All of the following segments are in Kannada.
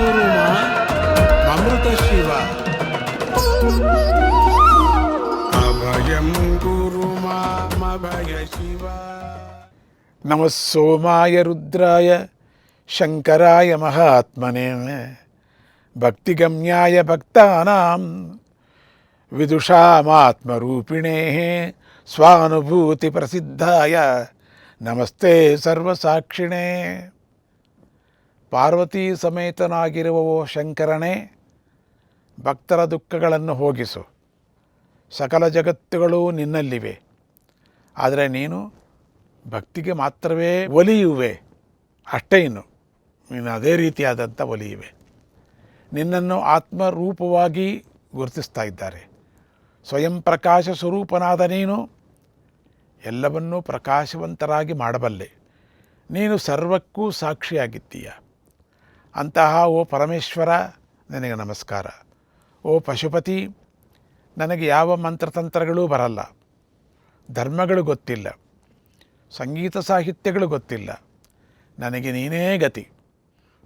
नम नमस्ोमाय रुद्रा शंकराय महात्मने। भक्तिगम्याय भक्तानां विदुषामात्मरूपिणे। स्वानुभूतिप्रसिद्धाय नमस्ते सर्वसाक्षिणे। ಪಾರ್ವತೀ ಸಮೇತನಾಗಿರುವವೋ ಶಂಕರನೇ, ಭಕ್ತರ ದುಃಖಗಳನ್ನು ಹೋಗಿಸು. ಸಕಲ ಜಗತ್ತುಗಳು ನಿನ್ನಲ್ಲಿವೆ. ಆದರೆ ನೀನು ಭಕ್ತಿಗೆ ಮಾತ್ರವೇ ಒಲಿಯುವೆ. ಅಷ್ಟೇ ಇನ್ನು, ನೀನು ಅದೇ ರೀತಿಯಾದಂಥ ಒಲಿಯುವೆ. ನಿನ್ನನ್ನು ಆತ್ಮರೂಪವಾಗಿ ಗುರುತಿಸ್ತಾ ಇದ್ದಾರೆ. ಸ್ವಯಂ ಪ್ರಕಾಶ ಸ್ವರೂಪನಾದ ನೀನು, ಎಲ್ಲವನ್ನೂ ಪ್ರಕಾಶವಂತರಾಗಿ ಮಾಡಬಲ್ಲೆ. ನೀನು ಸರ್ವಕ್ಕೂ ಸಾಕ್ಷಿಯಾಗಿದ್ದೀಯ. ಅಂತಹ ಓ ಪರಮೇಶ್ವರ, ನಿನಗೆ ನಮಸ್ಕಾರ. ಓ ಪಶುಪತಿ, ನನಗೆ ಯಾವ ಮಂತ್ರತಂತ್ರಗಳೂ ಬರಲ್ಲ. ಧರ್ಮಗಳು ಗೊತ್ತಿಲ್ಲ. ಸಂಗೀತ ಸಾಹಿತ್ಯಗಳು ಗೊತ್ತಿಲ್ಲ. ನನಗೆ ನೀನೇ ಗತಿ.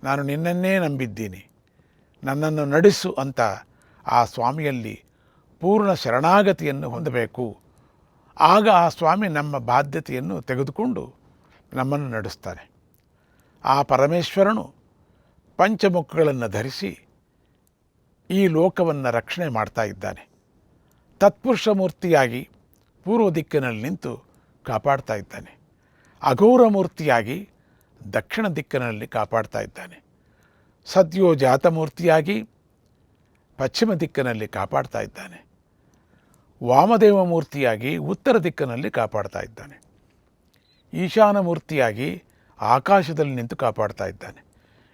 ನಾನು ನಿನ್ನನ್ನೇ ನಂಬಿದ್ದೀನಿ. ನನ್ನನ್ನು ನಡೆಸು ಅಂತ ಆ ಸ್ವಾಮಿಯಲ್ಲಿ ಪೂರ್ಣ ಶರಣಾಗತಿಯನ್ನು ಹೊಂದಬೇಕು. ಆಗ ಆ ಸ್ವಾಮಿ ನಮ್ಮ ಬಾಧ್ಯತೆಯನ್ನು ತೆಗೆದುಕೊಂಡು ನಮ್ಮನ್ನು ನಡೆಸ್ತಾನೆ ಆ ಪರಮೇಶ್ವರನು ಪಂಚಮುಖಗಳನ್ನು ಧರಿಸಿ ಈ ಲೋಕವನ್ನು ರಕ್ಷಣೆ ಮಾಡ್ತಾ ಇದ್ದಾನೆ. ತತ್ಪುರುಷ ಮೂರ್ತಿಯಾಗಿ ಪೂರ್ವ ದಿಕ್ಕಿನಲ್ಲಿ ನಿಂತು ಕಾಪಾಡ್ತಾ ಇದ್ದಾನೆ. ಅಘೋರ ಮೂರ್ತಿಯಾಗಿ ದಕ್ಷಿಣ ದಿಕ್ಕಿನಲ್ಲಿ ಕಾಪಾಡ್ತಾ ಇದ್ದಾನೆ. ಸದ್ಯೋ ಜಾತ ಮೂರ್ತಿಯಾಗಿ ಪಶ್ಚಿಮ ದಿಕ್ಕಿನಲ್ಲಿ ಕಾಪಾಡ್ತಾ ಇದ್ದಾನೆ. ವಾಮದೇವ ಮೂರ್ತಿಯಾಗಿ ಉತ್ತರ ದಿಕ್ಕಿನಲ್ಲಿ ಕಾಪಾಡ್ತಾ ಇದ್ದಾನೆ. ಈಶಾನ ಮೂರ್ತಿಯಾಗಿ ಆಕಾಶದಲ್ಲಿ ನಿಂತು ಕಾಪಾಡ್ತಾ ಇದ್ದಾನೆ.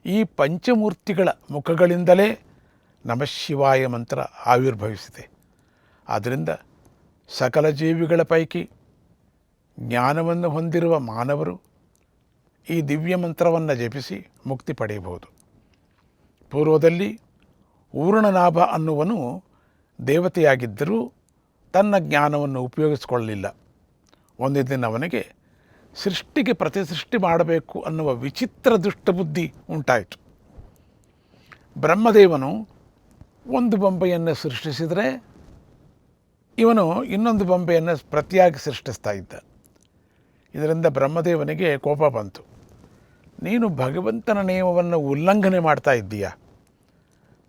ಈ ಪಂಚಮೂರ್ತಿಗಳ ಮುಖಗಳಿಂದಲೇ ನಮಃಶಿವಾಯ ಮಂತ್ರ ಆವಿರ್ಭವಿಸಿದೆ. ಆದ್ದರಿಂದ ಸಕಲ ಜೀವಿಗಳ ಪೈಕಿ ಜ್ಞಾನವನ್ನು ಹೊಂದಿರುವ ಮಾನವರು ಈ ದಿವ್ಯ ಮಂತ್ರವನ್ನು ಜಪಿಸಿ ಮುಕ್ತಿ ಪಡೆಯಬಹುದು. ಪೂರ್ವದಲ್ಲಿ ಊರ್ಣನಾಭ ಅನ್ನುವನು ದೇವತೆಯಾಗಿದ್ದರೂ ತನ್ನ ಜ್ಞಾನವನ್ನು ಉಪಯೋಗಿಸಿಕೊಳ್ಳಲಿಲ್ಲ. ಒಂದು ದಿನ ಅವನಿಗೆ ಸೃಷ್ಟಿಗೆ ಪ್ರತಿ ಸೃಷ್ಟಿ ಮಾಡಬೇಕು ಅನ್ನುವ ವಿಚಿತ್ರ ದುಷ್ಟಬುದ್ಧಿ ಉಂಟಾಯಿತು. ಬ್ರಹ್ಮದೇವನು ಒಂದು ಬೊಂಬೆಯನ್ನು ಸೃಷ್ಟಿಸಿದರೆ ಇವನು ಇನ್ನೊಂದು ಬೊಂಬೆಯನ್ನು ಪ್ರತಿಯಾಗಿ ಸೃಷ್ಟಿಸ್ತಾ ಇದ್ದ. ಇದರಿಂದ ಬ್ರಹ್ಮದೇವನಿಗೆ ಕೋಪ ಬಂತು. ನೀನು ಭಗವಂತನ ನಿಯಮವನ್ನು ಉಲ್ಲಂಘನೆ ಮಾಡ್ತಾ ಇದ್ದೀಯ.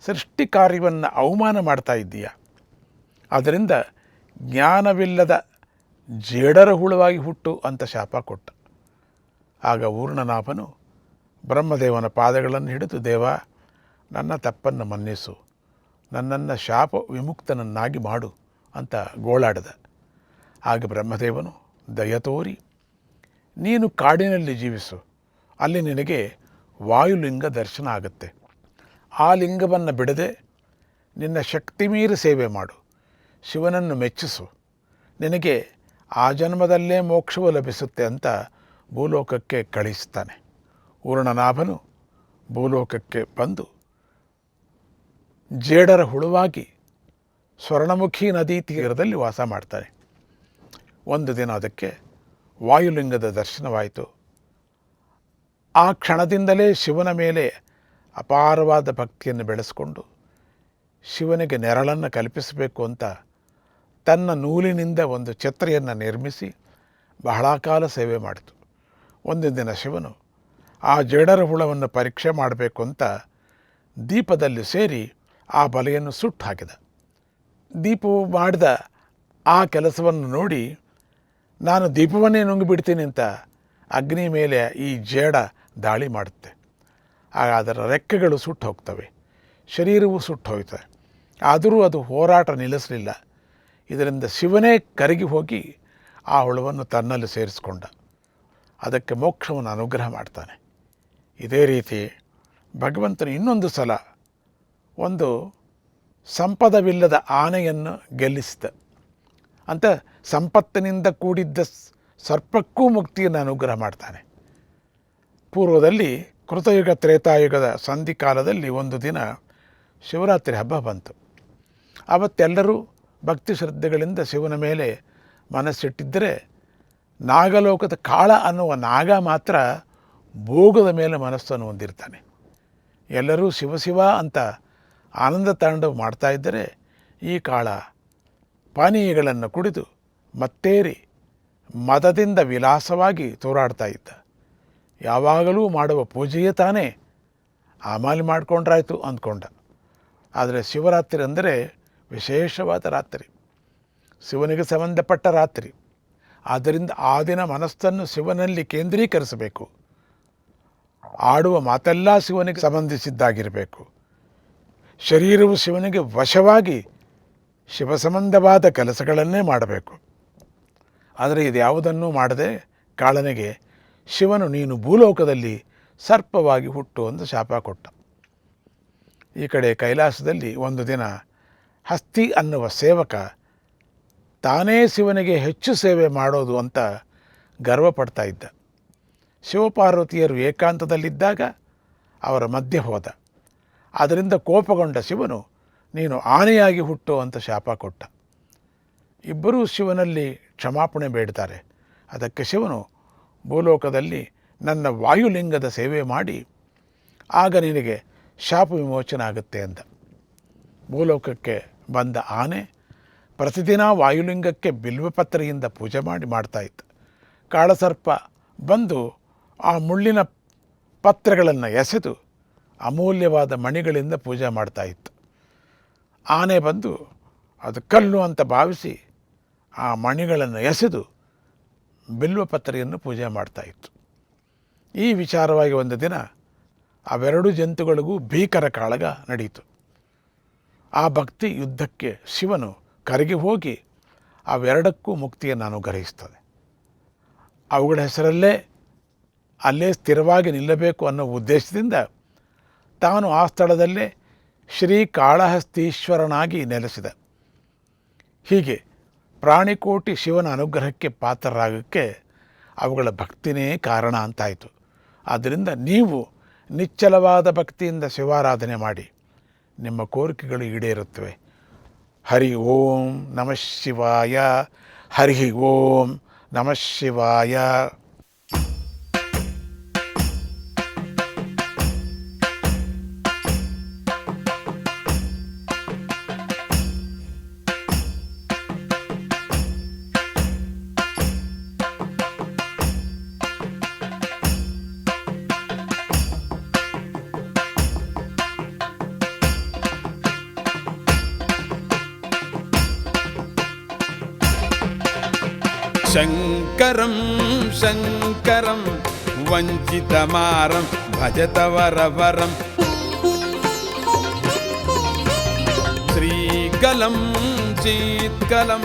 ಸೃಷ್ಟಿ ಕಾರ್ಯವನ್ನು ಅವಮಾನ ಮಾಡ್ತಾ ಇದ್ದೀಯ. ಆದ್ದರಿಂದ ಜ್ಞಾನವಿಲ್ಲದ ಜೇಡರ ಹುಳುವಾಗಿ ಹುಟ್ಟು ಅಂತ ಶಾಪ ಕೊಟ್ಟ. ಆಗ ಊರ್ಣನಾಭನು, ಬ್ರಹ್ಮದೇವನ ಪಾದಗಳನ್ನು ಹಿಡಿದು, ದೇವ, ನನ್ನ ತಪ್ಪನ್ನು ಮನ್ನಿಸು, ನನ್ನನ್ನು ಶಾಪ ವಿಮುಕ್ತನನ್ನಾಗಿ ಮಾಡು ಅಂತ ಗೋಳಾಡಿದ. ಆಗ ಬ್ರಹ್ಮದೇವನು, ದಯ ತೋರಿ, ನೀನು ಕಾಡಿನಲ್ಲಿ ಜೀವಿಸು, ಅಲ್ಲಿ ನಿನಗೆ ವಾಯುಲಿಂಗ ದರ್ಶನ ಆಗುತ್ತೆ. ಆ ಲಿಂಗವನ್ನು ಬಿಡದೆ ನಿನ್ನ ಶಕ್ತಿ ಮೀರಿ ಸೇವೆ ಮಾಡು, ಶಿವನನ್ನು ಮೆಚ್ಚಿಸು, ನಿನಗೆ ಆ ಜನ್ಮದಲ್ಲೇ ಮೋಕ್ಷವು ಲಭಿಸುತ್ತೆ ಅಂತ ಭೂಲೋಕಕ್ಕೆ ಕಳಿಸ್ತಾನೆ. ಊರ್ಣನಾಭನು ಭೂಲೋಕಕ್ಕೆ ಬಂದು ಜೇಡರ ಹುಳುವಾಗಿ ಸ್ವರ್ಣಮುಖಿ ನದಿ ತೀರದಲ್ಲಿ ವಾಸ ಮಾಡ್ತಾನೆ. ಒಂದು ದಿನ ಅದಕ್ಕೆ ವಾಯುಲಿಂಗದ ದರ್ಶನವಾಯಿತು. ಆ ಕ್ಷಣದಿಂದಲೇ ಶಿವನ ಮೇಲೆ ಅಪಾರವಾದ ಭಕ್ತಿಯನ್ನು ಬೆಳೆಸ್ಕೊಂಡು ಶಿವನಿಗೆ ನೆರಳನ್ನು ಕಲ್ಪಿಸಬೇಕು ಅಂತ ತನ್ನ ನೂಲಿನಿಂದ ಒಂದು ಛತ್ರಿಯನ್ನು ನಿರ್ಮಿಸಿ ಬಹಳ ಕಾಲ ಸೇವೆ ಮಾಡಿತು. ಒಂದು ದಿನ ಶಿವನು ಆ ಜೇಡರ ಹುಳವನ್ನು ಪರೀಕ್ಷೆ ಮಾಡಬೇಕು ಅಂತ ದೀಪದಲ್ಲಿ ಸೇರಿ ಆ ಬಲೆಯನ್ನು ಸುಟ್ಟು ಹಾಕಿದ. ದೀಪವು ಮಾಡಿದ ಆ ಕೆಲಸವನ್ನು ನೋಡಿ, ನಾನು ದೀಪವನ್ನೇ ನುಂಗಿಬಿಡ್ತೀನಿ ಅಂತ ಅಗ್ನಿ ಮೇಲೆ ಈ ಜೇಡ ದಾಳಿ ಮಾಡುತ್ತೆ. ಆಗ ಅದರ ರೆಕ್ಕೆಗಳು ಸುಟ್ಟು ಹೋಗ್ತವೆ, ಶರೀರವು ಸುಟ್ಟು ಹೋಗ್ತವೆ ಆದರೂ ಅದು ಹೋರಾಟ ನಿಲ್ಲಿಸಲಿಲ್ಲ. ಇದರಿಂದ ಶಿವನೇ ಕರಗಿ ಹೋಗಿ ಆ ಹುಳವನ್ನು ತನ್ನಲ್ಲಿ ಸೇರಿಸ್ಕೊಂಡ. ಅದಕ್ಕೆ ಮೋಕ್ಷವನ್ನು ಅನುಗ್ರಹ ಮಾಡ್ತಾನೆ. ಇದೇ ರೀತಿ ಭಗವಂತನು ಇನ್ನೊಂದು ಸಲ ಒಂದು ಸಂಪದವಿಲ್ಲದ ಆನೆಯನ್ನು ಗೆಲ್ಲಿಸಿದ. ಅಂತ ಸಂಪತ್ತಿನಿಂದ ಕೂಡಿದ್ದ ಸರ್ಪಕ್ಕೂ ಮುಕ್ತಿಯನ್ನು ಅನುಗ್ರಹ ಮಾಡ್ತಾನೆ. ಪೂರ್ವದಲ್ಲಿ ಕೃತಯುಗ ತ್ರೇತಾಯುಗದ ಸಂಧಿ ಕಾಲದಲ್ಲಿ ಒಂದು ದಿನ ಶಿವರಾತ್ರಿ ಹಬ್ಬ ಬಂತು. ಅವತ್ತೆಲ್ಲರೂ ಭಕ್ತಿ ಶ್ರದ್ಧೆಗಳಿಂದ ಶಿವನ ಮೇಲೆ ಮನಸ್ಸಿಟ್ಟಿದ್ದರೆ ನಾಗಲೋಕದ ಕಾಳ ಅನ್ನುವ ನಾಗ ಮಾತ್ರ ಭೋಗದ ಮೇಲೆ ಮನಸ್ಸನ್ನು ಹೊಂದಿರ್ತಾನೆ. ಎಲ್ಲರೂ ಶಿವಶಿವ ಶಿವ ಅಂತ ಆನಂದ ತಾಂಡವ ಮಾಡ್ತಾ ಇದ್ದರೆ ಈ ಕಾಳ ಪಾನೀಯಗಳನ್ನು ಕುಡಿದು ಮತ್ತೇರಿ ಮದದಿಂದ ವಿಲಾಸವಾಗಿ ತೋರಾಡ್ತಾ ಇದ್ದ. ಯಾವಾಗಲೂ ಮಾಡುವ ಪೂಜೆಯೇ ತಾನೇ. ಆಮಾಲಿ ಮಾಡಿಕೊಂಡ್ರಾಯ್ತು ಅಂದ್ಕೊಂಡ. ಆದರೆ ಶಿವರಾತ್ರಿ ಅಂದರೆ ವಿಶೇಷವಾದ ರಾತ್ರಿ. ಶಿವನಿಗೆ ಸಂಬಂಧಪಟ್ಟ ರಾತ್ರಿ. ಆದ್ದರಿಂದ ಆ ದಿನ ಮನಸ್ಸನ್ನು ಶಿವನಲ್ಲಿ ಕೇಂದ್ರೀಕರಿಸಬೇಕು. ಆಡುವ ಮಾತೆಲ್ಲ ಶಿವನಿಗೆ ಸಂಬಂಧಿಸಿದ್ದಾಗಿರಬೇಕು. ಶರೀರವು ಶಿವನಿಗೆ ವಶವಾಗಿ ಶಿವ ಸಂಬಂಧವಾದ ಕೆಲಸಗಳನ್ನೇ ಮಾಡಬೇಕು. ಆದರೆ ಇದ್ಯಾವುದನ್ನೂ ಮಾಡದೆ ಕಾಳನಿಗೆ, ಶಿವನು ನೀನು ಭೂಲೋಕದಲ್ಲಿ ಸರ್ಪವಾಗಿ ಹುಟ್ಟು ಅಂತ ಶಾಪ ಕೊಟ್ಟ. ಈ ಕಡೆ ಕೈಲಾಸದಲ್ಲಿ ಒಂದು ದಿನ ಹಸ್ತಿ ಅನ್ನುವ ಸೇವಕ ತಾನೇ ಶಿವನಿಗೆ ಹೆಚ್ಚು ಸೇವೆ ಮಾಡೋದು ಅಂತ ಗರ್ವಪಡ್ತಾ ಇದ್ದ. ಶಿವಪಾರ್ವತಿಯರು ಏಕಾಂತದಲ್ಲಿದ್ದಾಗ ಅವರ ಮಧ್ಯೆ ಹೋದ. ಅದರಿಂದ ಕೋಪಗೊಂಡ ಶಿವನು, ನೀನು ಆನೆಯಾಗಿ ಹುಟ್ಟು ಅಂತ ಶಾಪ ಕೊಟ್ಟ. ಇಬ್ಬರೂ ಶಿವನಲ್ಲಿ ಕ್ಷಮಾಪಣೆ ಬೇಡ್ತಾರೆ. ಅದಕ್ಕೆ ಶಿವನು, ಭೂಲೋಕದಲ್ಲಿ ನನ್ನ ವಾಯುಲಿಂಗದ ಸೇವೆ ಮಾಡಿ, ಆಗ ನಿನಗೆ ಶಾಪ ವಿಮೋಚನೆ ಆಗುತ್ತೆ ಅಂತ ಭೂಲೋಕಕ್ಕೆ ಬಂದ ಆನೆ ಪ್ರತಿದಿನ ವಾಯುಲಿಂಗಕ್ಕೆ ಬಿಲ್ವಪತ್ರೆಯಿಂದ ಪೂಜೆ ಮಾಡಿ ಮಾಡ್ತಾಯಿತ್ತು ಕಾಳಸರ್ಪ ಬಂದು ಆ ಮುಳ್ಳಿನ ಪತ್ರೆಗಳನ್ನು ಎಸೆದು ಅಮೂಲ್ಯವಾದ ಮಣಿಗಳಿಂದ ಪೂಜೆ ಮಾಡ್ತಾಯಿತ್ತು ಆನೆ ಬಂದು ಅದು ಕಲ್ಲು ಅಂತ ಭಾವಿಸಿ ಆ ಮಣಿಗಳನ್ನು ಎಸೆದು ಬಿಲ್ವಪತ್ರೆಯನ್ನು ಪೂಜೆ ಮಾಡ್ತಾಯಿತ್ತು ಈ ವಿಚಾರವಾಗಿ ಒಂದು ದಿನ ಅವೆರಡು ಜಂತುಗಳಿಗೂ ಭೀಕರ ಕಾಳಗ ನಡೆಯಿತು ಆ ಭಕ್ತಿ ಯುದ್ಧಕ್ಕೆ ಶಿವನು ಕರಗಿ ಹೋಗಿ ಅವೆರಡಕ್ಕೂ ಮುಕ್ತಿಯನ್ನು ಅನುಗ್ರಹಿಸ್ತದೆ ಅವುಗಳ ಹೆಸರಲ್ಲೇ ಅಲ್ಲೇ ಸ್ಥಿರವಾಗಿ ನಿಲ್ಲಬೇಕು ಅನ್ನೋ ಉದ್ದೇಶದಿಂದ ತಾನು ಆ ಸ್ಥಳದಲ್ಲೇ ಶ್ರೀ ಕಾಳಹಸ್ತೀಶ್ವರನಾಗಿ ನೆಲೆಸಿದ. ಹೀಗೆ ಪ್ರಾಣಿಕೋಟಿ ಶಿವನ ಅನುಗ್ರಹಕ್ಕೆ ಪಾತ್ರರಾಗಕ್ಕೆ ಅವುಗಳ ಭಕ್ತಿನೇ ಕಾರಣ ಅಂತಾಯಿತು. ಆದ್ದರಿಂದ ನೀವು ನಿಚ್ಚಲವಾದ ಭಕ್ತಿಯಿಂದ ಶಿವಾರಾಧನೆ ಮಾಡಿ. ನಿಮ್ಮ ಕೋರಿಕೆಗಳು ಈಡೇರುತ್ತವೆ. ಹರಿ ಓಂ ನಮಃ ಶಿವಾಯ. ಹರಿ ಓಂ ನಮಃ ಶಿವಾಯ. शङ्करं शङ्करं वञ्चितमारं भजत वरवरम् श्रीकलं चीत्कलं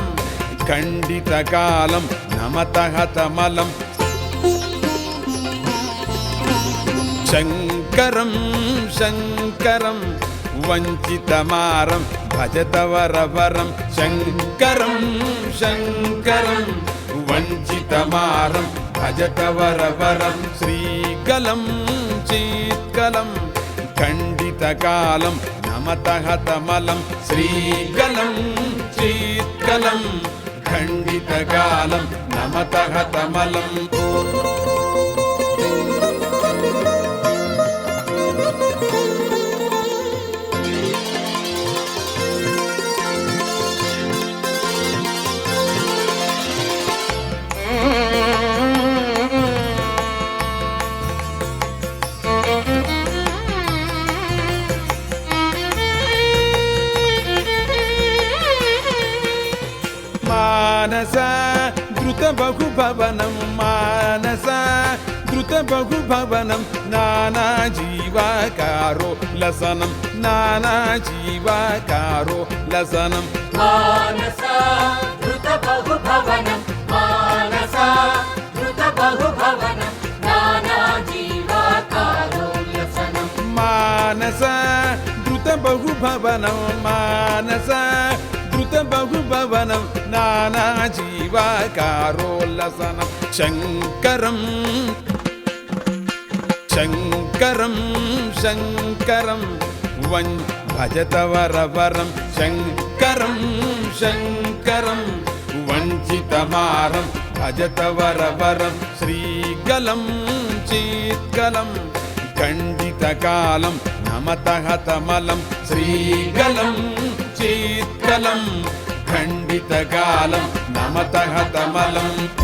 खण्डितकालं नमतः तमलम् शङ्करं शङ्करं वञ्चितमारं भजत वरवरं शङ्करं शङ्करं वञ्चितमारं भजत वरवरं श्रीकलं चीत्कलं खण्डितकालं नमतः तमलं श्रीकलं चीत्कलं खण्डितकालं नमतः तमलम् बहुभवनं नानाजीवाकारो लसनं नानाजीवाकारो लसनं मानसा धृतबहुभवनं मानसा धृतबहुभवनं नानाजीवाकारो लसनं मानसा धृतबहुभवनं मानसा धृतबहुभवनं नानाजीवाकारो लसनं शङ्करम् शङ्करं शङ्करं वन् भजत वरवरं शङ्करं शङ्करं वञ्चितमारं भजत वरवरं श्रीगलं चीत्कलं खण्डितकालं नमतः तमलं श्रीगलं चीत्कलं खण्डितकालं नमतः तमलम्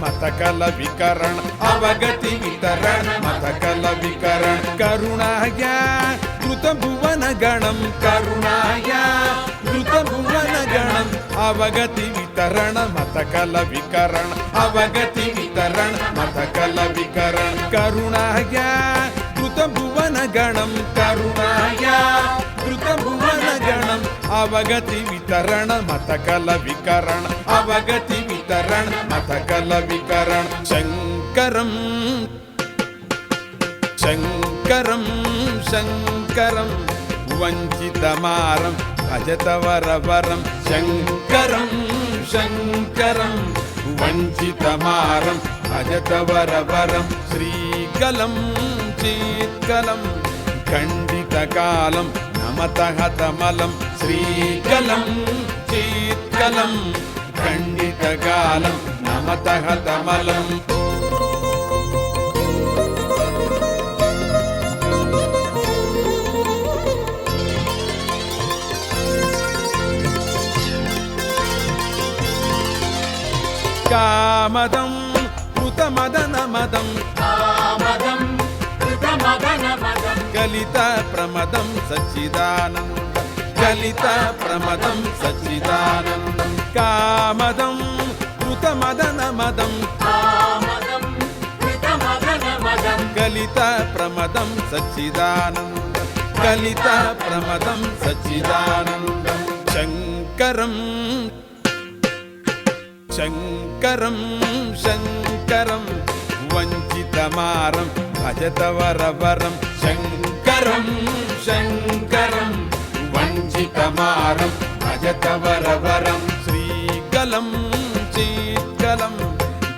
ಮತಕಲ ವಿಕರಣ ಅವಗತಿ ವಿತರಣ ಮತಕಲ ವಿಕರಣ ಕರುಣಾಯ ಕೃತ ಭುವನ ಗಣಂ ಕರುಣಾಯ ಕೃತ ಭುವನ ಗಣಂ ಅವಗತಿ ವಿತರಣ ಮತಕಲ ವಿಕರಣ ಅವಗತಿ ವಿತರಣ ಮತಕಲ ವಿಕರಣ ಕರುಣಾಯ ಕೃತ ಭುವನ ಗಣಂ ಕರುಣಾಯ అమృత భువన గణం అవగతి వితరణ మతకల వికరణ అవగతి వితరణ మతకల వికరణ. శంకరం శంకరం శంకరం వంచితమారం భజతవరవరం శంకరం శంకరం వంచితమారం భజతవరవరం శ్రీకలం చీత్కలం ఖండితకాలం నమత హతమలం శ్రీకలం చీత్కలం ఖండితకాలం నమత హతమలం కామదం కృతమదనమదం कृतमदनमदं कलितप्रमदं सच्चिदानन्दं कलितप्रमदं सच्चिदानन्दं कामदं कृतमदनमदं कामदं कृतमदनमदं कलितप्रमदं सच्चिदानन्दं कलितप्रमदं सच्चिदानन्दं शङ्करम् शङ्करं शङ्करं वञ्चितमारं भजत वरवरं शङ्करं శంకరం శంకరం వంచితమారం అజతవరవరం శ్రీగలం చీత్కలం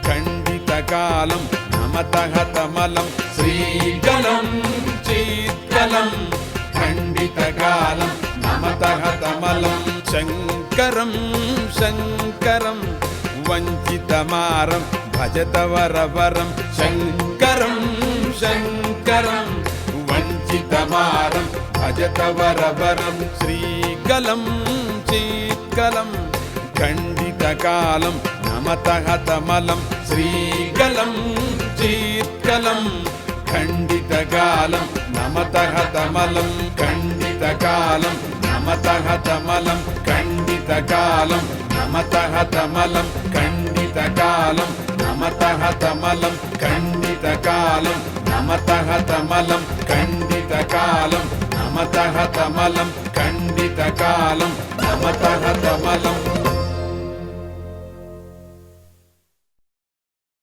ఖండితకాలం నమతహతమలం శ్రీగలం చీత్కలం ఖండితకాలం నమతహతమలం శంకరం శంకరం వంచితమారం భజతవరవరం శంకరం శంకరం స్థితమారం భజతవరవరం శ్రీకలం చీత్కలం ఖండితకాలం నమత హతమలం శ్రీకలం చీత్కలం ఖండితకాలం నమత హతమలం ఖండితకాలం నమత హతమలం ఖండితకాలం నమత హతమలం ఖండితకాలం నమత హతమలం ఖండితకాలం నమత காலம் நம தக தமலம்.